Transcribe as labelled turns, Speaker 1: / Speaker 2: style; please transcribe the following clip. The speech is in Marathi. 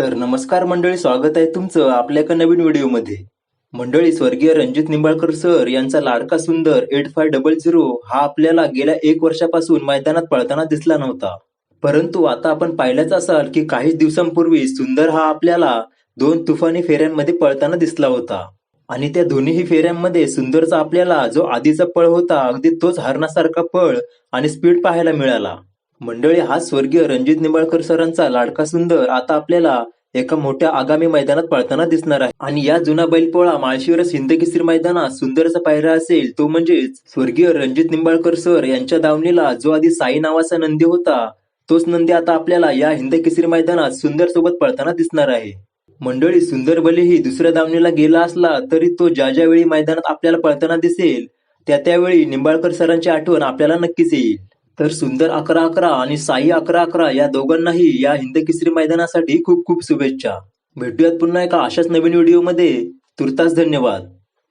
Speaker 1: तर नमस्कार मंडळी स्वागत आहे तुमचं आपल्या एका नवीन व्हिडिओमध्ये. मंडळी स्वर्गीय रणजित निंबाळकर सर यांचा लाडका सुंदर एट फाय डबल झिरो हा आपल्याला गेल्या एक वर्षापासून मैदानात पळताना दिसला नव्हता. परंतु आता आपण पाहिलंच असाल की काही दिवसांपूर्वी सुंदर हा आपल्याला दोन तुफानी फेऱ्यांमध्ये पळताना दिसला होता. आणि त्या दोन्हीही फेऱ्यांमध्ये सुंदरचा आपल्याला जो आधीचा पळ होता अगदी तोच हरणासारखा पळ आणि स्पीड पाहायला मिळाला. मंडळी हा स्वर्गीय रणजित निंबाळकर सरांचा लाडका सुंदर आता आपल्याला एका मोठ्या आगामी मैदानात पळताना दिसणार आहे. आणि या जुना बैलपोळा माळशीवर हिंदकेसरी मैदानात सुंदरचा पायरा असेल तो म्हणजेच स्वर्गीय रणजित निंबाळकर सर यांच्या दावणीला जो आधी साई नावाचा नंदी होता तोच नंदी आता आपल्याला या हिंदकेसरी मैदानात सुंदर सोबत पळताना दिसणार आहे. मंडळी सुंदर भलेही दुसऱ्या दावणीला गेला असला तरी तो ज्या ज्या वेळी मैदानात आपल्याला पळताना दिसेल त्या त्यावेळी निंबाळकर सरांची आठवण आपल्याला नक्कीच येईल. तर सुंदर अकरा अकरा आणि साई अकरा अकरा या दोघांनाही या हिंद केसरी मैदानासाठी खूप खूप शुभेच्छा. भेटूयात पुन्हा एका अशाच नवीन व्हिडिओमध्ये तुर्तास धन्यवाद.